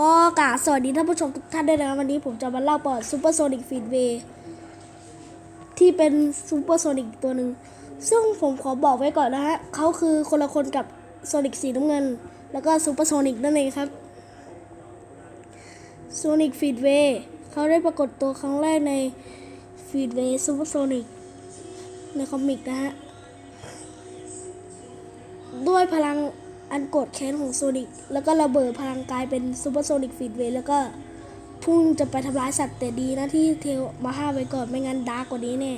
ก็กาสวัสดีท่านผู้ชมทุกท่านด้วยนะครับวันนี้ผมจะมาเล่าประวัติซูเปอร์โซนิกฟีดเวย์ที่เป็นซูเปอร์โซนิกตัวหนึ่งซึ่งผมขอบอกไว้ก่อนนะฮะเขาคือคนละคนกับโซนิกสีน้ำเงิน แล้วก็ซูเปอร์โซนิกนั่นเองครับโซนิกฟีดเวย์เขาได้ปรากฏตัวครั้งแรกในฟีดเวย์ซูเปอร์โซนิกในคอมิกนะฮะด้วยพลัง อันโกรธแค้นของโซนิกแล้วก็ระเบิดพลังกายเป็นซูเปอร์โซนิกฟีดเวย์แล้วก็พุ่งจะไปทำร้ายสัตว์แต่ดีนะที่เทลมาห้าไว้ก่อนไม่งั้นดาร์กกว่านี้แน่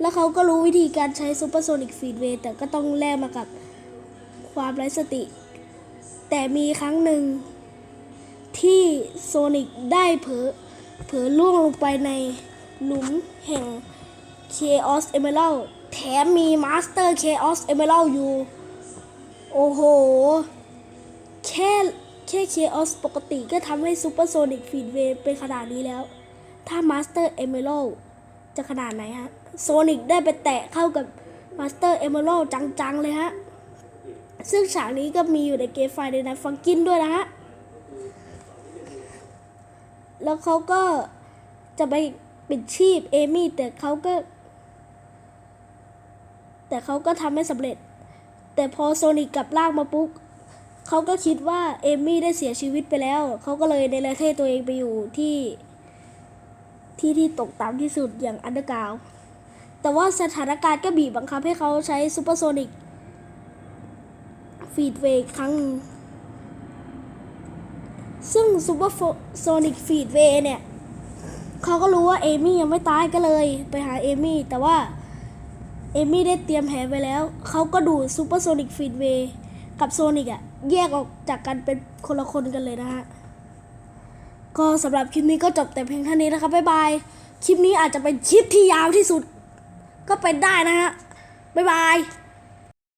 แล้วเขาก็รู้วิธีการใช้ซูเปอร์โซนิกฟีดเวย์แต่ก็ต้องแลกมากับความไร้สติ แต่มีครั้งหนึ่งที่โซนิกได้เผลอเผลอล่วงลงไปในหลุมแห่ง Chaos Emerald แถมมี Master Chaos Emerald อยู่ โอ้โห แค่แค่ Chaos ปกติก็ทำให้ Super Sonic Feedway เป็นขนาดนี้แล้ว ถ้า Master Emerald จะขนาดไหนฮะ Sonic ได้ไปแตะเข้ากับ Master Emerald จังๆ เลยฮะ ซึ่งฉากนี้ก็มีอยู่ในเกมไฟในนันฟังกินด้วยนะฮะ แล้วเขาก็จะไปปิดชีพเอมี่แต่เขาก็ แต่เขาก็ทำไม่สำเร็จ แต่พอโซนิกกลับร่างมาปุ๊บเขาก็คิดว่าเอมี่ได้เสียชีวิตไปแล้ว เขาก็เลยในประเทศตัวเองไปอยู่ที่ ที่ที่ตกต่ำที่สุดอย่างอันเดอร์กาวแต่ว่าสถานการณ์ก็บีบบังคับให้เขาใช้ซูเปอร์โซนิกฟีดเวย์ครั้งหนึ่งซึ่งซูเปอร์โซนิกฟีดเวย์เนี่ย เขาก็รู้ว่าเอมี่ยังไม่ตายก็เลย ไปหาเอมี่แต่ว่า เอมี่ได้เตรียมแผนไว้แล้ว เขาก็ดูซูเปอร์โซนิกฟีดเวย์กับโซนิกอะแยกออกจากกันเป็นคนละคนกันเลยนะฮะ ก็สำหรับคลิปนี้ก็จบแต่เพียงเท่านี้นะครับ บ๊ายบาย คลิปนี้อาจจะเป็นคลิปที่ยาวที่สุด ก็เป็นได้นะฮะ บ๊ายบาย